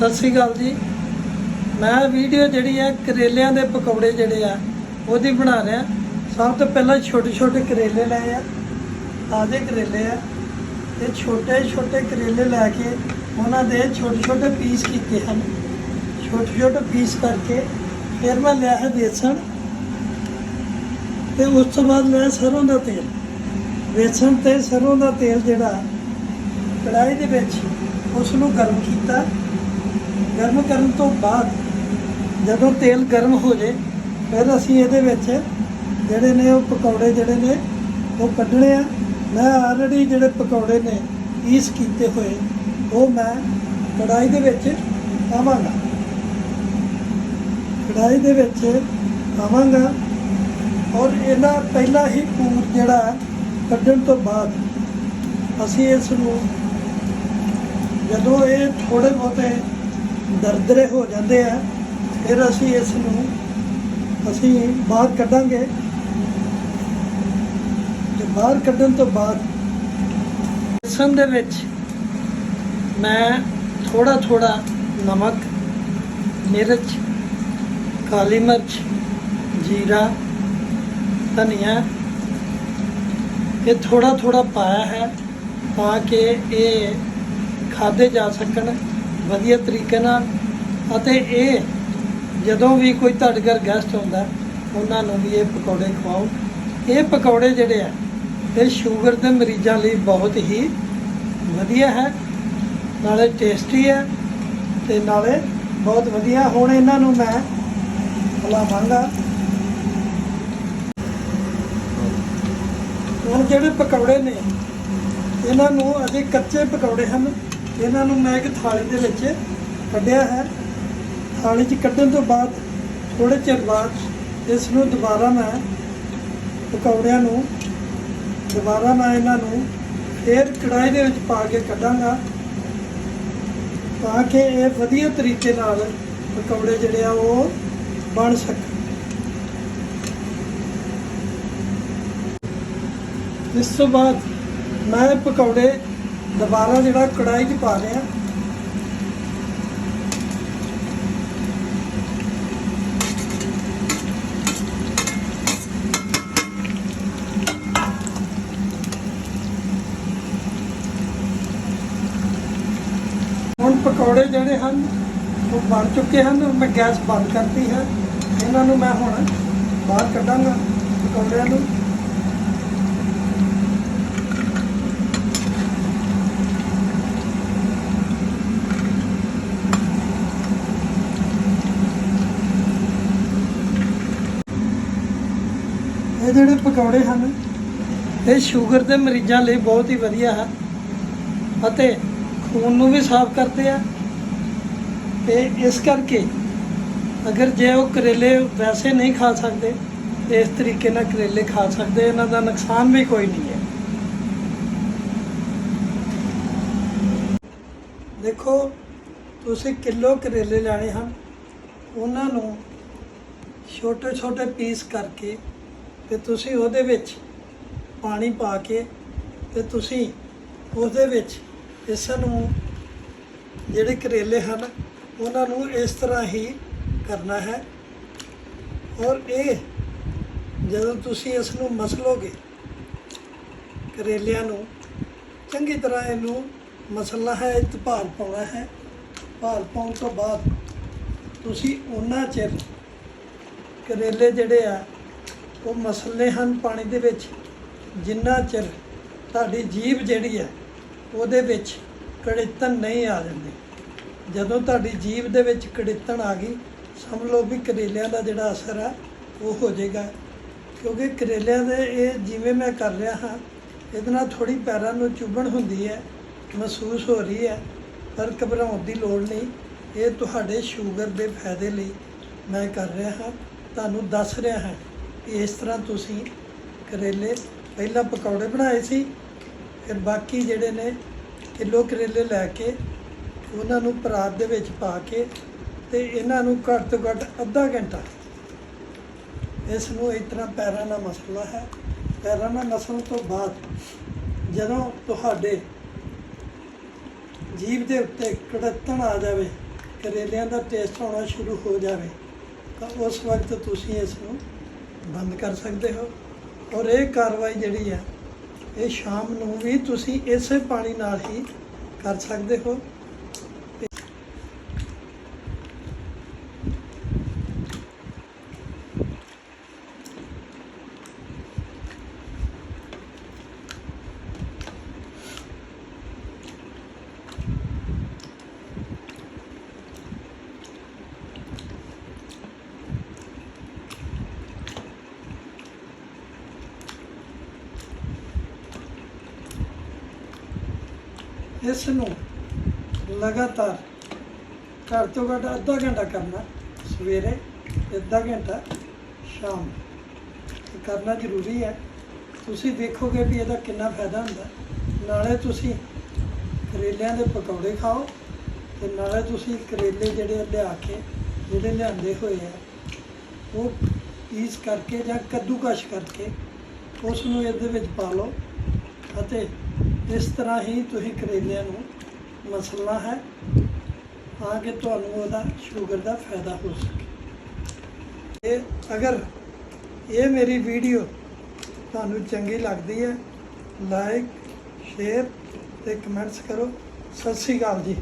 ਸਤਿ ਸ੍ਰੀ ਅਕਾਲ ਜੀ। ਮੈਂ ਵੀਡੀਓ ਜਿਹੜੀ ਹੈ ਕਰੇਲਿਆਂ ਦੇ ਪਕੌੜੇ ਜਿਹੜੇ ਆ, ਉਹਦੀ ਬਣਾ ਰਿਹਾ। ਸਭ ਤੋਂ ਪਹਿਲਾਂ ਛੋਟੇ ਛੋਟੇ ਕਰੇਲੇ ਲਏ ਆ, ਤਾਜ਼ੇ ਕਰੇਲੇ ਆ। ਤੇ ਛੋਟੇ ਛੋਟੇ ਕਰੇਲੇ ਲੈ ਕੇ ਉਹਨਾਂ ਦੇ ਛੋਟੇ ਛੋਟੇ ਪੀਸ ਕੀਤੇ ਹਨ। ਛੋਟੇ ਛੋਟੇ ਪੀਸ ਕਰਕੇ ਫਿਰ ਮੈਂ ਲਿਆ ਹੈ ਬੇਸਣ ਤੇ ਉਸ ਤੋਂ ਬਾਅਦ ਲਿਆ ਸਰੋਂ ਦਾ ਤੇਲ। ਬੇਸਣ ਤੇ ਸਰੋਂ ਦਾ ਤੇਲ ਜਿਹੜਾ ਕੜਾਈ ਦੇ ਵਿੱਚ ਉਸ ਨੂੰ ਗਰਮ ਕੀਤਾ। ਗਰਮ ਕਰਨ ਤੋਂ ਬਾਅਦ ਜਦੋਂ ਤੇਲ ਗਰਮ ਹੋ ਜੇ ਫਿਰ ਅਸੀਂ ਇਹਦੇ ਵਿੱਚ ਜਿਹੜੇ ਨੇ ਉਹ ਪਕੌੜੇ ਜਿਹੜੇ ਨੇ ਉਹ ਕੱਢਣੇ ਆ। ਮੈਂ ਆਲਰੇਡੀ ਜਿਹੜੇ ਪਕੌੜੇ ਨੇ ਪੀਸ ਕੀਤੇ ਹੋਏ, ਉਹ ਮੈਂ ਕੜਾਈ ਦੇ ਵਿੱਚ ਪਾਵਾਂਗਾ। ਕੜਾਈ ਦੇ ਵਿੱਚ ਪਾਵਾਂਗਾ ਔਰ ਇਹਨਾਂ ਪਹਿਲਾ ਹੀ ਪੂਰ ਜਿਹੜਾ ਕੱਢਣ ਤੋਂ ਬਾਅਦ ਅਸੀਂ ਇਸ ਨੂੰ ਜਦੋਂ ਇਹ ਥੋੜੇ ਬਹੁਤੇ ਦਰਦਰੇ ਹੋ ਜਾਂਦੇ ਆ, ਫਿਰ ਅਸੀਂ ਇਸ ਨੂੰ, ਅਸੀਂ ਬਾਹਰ ਕੱਢਾਂਗੇ। ਤੇ ਬਾਹਰ ਕੱਢਣ ਤੋਂ ਬਾਅਦ ਬੇਸਣ ਦੇ ਵਿੱਚ ਮੈਂ ਥੋੜਾ ਥੋੜਾ ਨਮਕ, ਮਿਰਚ, ਕਾਲੀ ਮਿਰਚ, ਜੀਰਾ, ਧਨੀਆ, ਇਹ ਥੋੜਾ ਥੋੜਾ ਪਾਇਆ ਹੈ ਤਾਂ ਕਿ ਇਹ ਖਾਦੇ ਜਾ ਸਕਣ। ਵਧੀਆ ਤਰੀਕੇ ਨਾਲ ਅਤੇ ਇਹ ਜਦੋਂ ਵੀ ਕੋਈ ਤੁਹਾਡੇ ਘਰ ਗੈਸਟ ਆਉਂਦਾ, ਉਹਨਾਂ ਨੂੰ ਵੀ ਇਹ ਪਕੌੜੇ ਖਵਾਓ। ਇਹ ਪਕੌੜੇ ਜਿਹੜੇ ਆ, ਇਹ ਸ਼ੂਗਰ ਦੇ ਮਰੀਜ਼ਾਂ ਲਈ ਬਹੁਤ ਹੀ ਵਧੀਆ ਹੈ। ਨਾਲੇ ਟੇਸਟੀ ਹੈ ਤੇ ਨਾਲੇ ਬਹੁਤ ਵਧੀਆ। ਹੁਣ ਇਹਨਾਂ ਨੂੰ ਮੈਂ ਹਲਾਵਾਂਗਾ ਹੁਣ ਜਿਹੜੇ ਪਕੌੜੇ ਨੇ, ਇਹਨਾਂ ਨੂੰ ਅਜੇ ਕੱਚੇ ਪਕੌੜੇ ਹਨ। ਇਹਨਾਂ ਨੂੰ ਮੈਂ ਇੱਕ ਥਾਲੀ ਦੇ ਵਿੱਚ ਕੱਢਿਆ ਹੈ। ਥਾਲੀ 'ਚ ਕੱਢਣ ਤੋਂ ਬਾਅਦ ਥੋੜੇ ਚਿਰ ਬਾਅਦ ਇਸ ਨੂੰ ਦੁਬਾਰਾ ਮੈਂ ਪਕੌੜਿਆਂ ਨੂੰ ਦੁਬਾਰਾ ਮੈਂ ਇਹਨਾਂ ਨੂੰ ਫੇਰ ਕੜਾਈ ਦੇ ਵਿੱਚ ਪਾ ਕੇ ਕੱਢਾਂਗਾ। ਤਾਂ ਕਿ ਇਹ ਵਧੀਆ ਤਰੀਕੇ ਨਾਲ ਪਕੌੜੇ ਜਿਹੜੇ ਆ ਉਹ ਬਣ ਸਕਣ। ਇਸ ਤੋਂ ਬਾਅਦ ਮੈਂ ਪਕੌੜੇ ਦੁਬਾਰਾ ਜਿਹੜਾ ਕੜਾਈ 'ਚ ਪਾ ਰਿਹਾ ਹੁਣ ਪਕੌੜੇ ਜਿਹੜੇ ਹਨ, ਉਹ ਬਣ ਚੁੱਕੇ ਹਨ ਮੈਂ ਗੈਸ ਬੰਦ ਕਰਤੀ ਹੈ। ਇਹਨਾਂ ਨੂੰ ਮੈਂ ਹੁਣ ਬਾਹਰ ਕੱਢਾਂਗਾ ਪਕੌੜਿਆਂ ਨੂੰ। ਇਹ ਜਿਹੜੇ ਪਕੌੜੇ ਹਨ, ਇਹ ਸ਼ੂਗਰ ਦੇ ਮਰੀਜ਼ਾਂ ਲਈ ਬਹੁਤ ਹੀ ਵਧੀਆ ਹੈ ਅਤੇ ਖੂਨ ਨੂੰ ਵੀ ਸਾਫ਼ ਕਰਦੇ ਆ। ਤੇ ਇਸ ਕਰਕੇ ਅਗਰ ਜੇ ਉਹ ਕਰੇਲੇ ਵੈਸੇ ਨਹੀਂ ਖਾ ਸਕਦੇ, ਤੇ ਇਸ ਤਰੀਕੇ ਨਾਲ ਕਰੇਲੇ ਖਾ ਸਕਦੇ, ਇਹਨਾਂ ਦਾ ਨੁਕਸਾਨ ਵੀ ਕੋਈ ਨਹੀਂ ਹੈ। ਦੇਖੋ, ਤੁਸੀਂ ਕਿਲੋ ਕਰੇਲੇ ਲੈਣੇ ਹਨ, ਉਹਨਾਂ ਨੂੰ ਛੋਟੇ ਛੋਟੇ ਪੀਸ ਕਰਕੇ ਤੇ ਤੁਸੀਂ ਉਹਦੇ ਵਿੱਚ ਪਾਣੀ ਪਾ ਕੇ ਤੇ ਤੁਸੀਂ ਉਹਦੇ ਵਿੱਚ ਇਸ ਨੂੰ ਜਿਹੜੇ ਕਰੇਲੇ ਹਨ, ਉਹਨਾਂ ਨੂੰ ਇਸ ਤਰ੍ਹਾਂ ਹੀ ਕਰਨਾ ਹੈ। ਔਰ ਇਹ ਜਦੋਂ ਤੁਸੀਂ ਇਸ ਨੂੰ ਮਸਲੋਗੇ, ਕਰੇਲਿਆਂ ਨੂੰ, ਚੰਗੀ ਤਰ੍ਹਾਂ ਇਹਨੂੰ ਮਸਲਣਾ ਹੈ ਇਹ ਪਾਉਣਾ ਹੈ। ਭਾਲ ਪਾਉਣ ਤੋਂ ਬਾਅਦ ਤੁਸੀਂ ਉਹਨਾਂ ਚਿਰ ਕਰੇਲੇ ਜਿਹੜੇ ਆ ਉਹ ਮਸਲੇ ਹਨ ਪਾਣੀ ਦੇ ਵਿੱਚ। ਜਿੰਨਾ ਚਿਰ ਤੁਹਾਡੀ ਜੀਭ ਜਿਹੜੀ ਹੈ, ਉਹਦੇ ਵਿੱਚ ਕੜਿੱਤਨ ਨਹੀਂ ਆ ਜਾਂਦੀ। ਜਦੋਂ ਤੁਹਾਡੀ ਜੀਭ ਦੇ ਵਿੱਚ ਕੜਿੱਤਣ ਆ ਗਈ, ਸਮਝ ਲਓ ਵੀ ਕਰੇਲਿਆਂ ਦਾ ਜਿਹੜਾ ਅਸਰ ਹੈ ਉਹ ਹੋ ਜਾਏਗਾ। ਕਿਉਂਕਿ ਕਰੇਲਿਆਂ ਦੇ ਇਹ ਜਿਵੇਂ ਮੈਂ ਕਰ ਰਿਹਾ ਹਾਂ, ਇਹਦੇ ਨਾਲ ਥੋੜੀ ਪੈਰਾਂ ਨੂੰ ਚੁੱਭਣ ਹੁੰਦੀ ਹੈ, ਮਹਿਸੂਸ ਹੋ ਰਹੀ ਹੈ, ਪਰ ਘਬਰਾਉਣ ਦੀ ਲੋੜ ਨਹੀਂ। ਇਹ ਤੁਹਾਡੇ ਸ਼ੂਗਰ ਦੇ ਫਾਇਦੇ ਲਈ ਮੈਂ ਕਰ ਰਿਹਾ ਹਾਂ। ਤੁਹਾਨੂੰ ਦੱਸ ਰਿਹਾ ਹਾਂ ਇਸ ਤਰ੍ਹਾਂ ਤੁਸੀਂ ਕਰੇਲੇ ਪਹਿਲਾਂ ਪਕੌੜੇ ਬਣਾਏ ਸੀ, ਫਿਰ ਬਾਕੀ ਜਿਹੜੇ ਨੇ ਕਿਲੋ ਕਰੇਲੇ ਲੈ ਕੇ ਉਹਨਾਂ ਨੂੰ ਪਰਾਤ ਦੇ ਵਿੱਚ ਪਾ ਕੇ ਤੇ ਇਹਨਾਂ ਨੂੰ ਘੱਟ ਤੋਂ ਘੱਟ ਅੱਧਾ ਘੰਟਾ। ਇਸ ਨੂੰ ਇਸ ਤਰ੍ਹਾਂ ਪੈਰਾਂ ਦਾ ਮਸਲਾ ਹੈ। ਪੈਰਾਂ ਨਾਲ ਮਸਲਣ ਤੋਂ ਬਾਅਦ ਜਦੋਂ ਤੁਹਾਡੇ ਜੀਭ ਦੇ ਉੱਤੇ ਕੜਤਣ ਆ ਜਾਵੇ, ਕਰੇਲਿਆਂ ਦਾ ਟੇਸਟ ਆਉਣਾ ਸ਼ੁਰੂ ਹੋ ਜਾਵੇ, ਤਾਂ ਉਸ ਵਕਤ ਤੁਸੀਂ ਇਸ ਨੂੰ ਬੰਦ ਕਰ ਸਕਦੇ ਹੋ। ਔਰ ਇਹ ਕਾਰਵਾਈ ਜਿਹੜੀ ਹੈ, ਇਹ ਸ਼ਾਮ ਨੂੰ ਵੀ ਤੁਸੀਂ ਇਸੇ ਪਾਣੀ ਨਾਲ ਹੀ ਕਰ ਸਕਦੇ ਹੋ। ਇਸ ਨੂੰ ਲਗਾਤਾਰ ਘੱਟ ਤੋਂ ਘੱਟ ਅੱਧਾ ਘੰਟਾ ਕਰਨਾ, ਸਵੇਰੇ ਅੱਧਾ ਘੰਟਾ ਸ਼ਾਮ। ਕਰਨਾ ਜ਼ਰੂਰੀ ਹੈ। ਤੁਸੀਂ ਦੇਖੋਗੇ ਵੀ ਇਹਦਾ ਕਿੰਨਾ ਫਾਇਦਾ ਹੁੰਦਾ। ਨਾਲੇ ਤੁਸੀਂ ਕਰੇਲਿਆਂ ਦੇ ਪਕੌੜੇ ਖਾਓ ਤੇ ਨਾਲੇ ਤੁਸੀਂ ਕਰੇਲੇ ਜਿਹੜੇ ਲਿਆ ਕੇ, ਜਿਹੜੇ ਲਿਆਂਦੇ ਹੋਏ ਆ, ਉਹ ਪੀਸ ਕਰਕੇ ਜਾਂ ਕੱਦੂਕਸ਼ ਕਰਕੇ ਉਸ ਨੂੰ ਇਹਦੇ ਵਿੱਚ ਪਾ ਲਓ ਅਤੇ ਇਸ ਤਰ੍ਹਾਂ ਹੀ ਤੁਸੀਂ ਕਰੇਲਿਆਂ ਨੂੰ ਮਸਲਣਾ ਹੈ ਤਾਂ ਕਿ ਤੁਹਾਨੂੰ ਉਹਦਾ ਸ਼ੂਗਰ ਦਾ ਫਾਇਦਾ ਹੋ ਸਕੇ। ਇਹ ਅਗਰ ਇਹ ਮੇਰੀ ਵੀਡੀਓ ਤੁਹਾਨੂੰ ਚੰਗੀ ਲੱਗਦੀ ਹੈ ਲਾਈਕ ਸ਼ੇਅਰ ਤੇ ਕਮੈਂਟਸ ਕਰੋ। ਸਤਿ ਸ੍ਰੀ ਅਕਾਲ ਜੀ।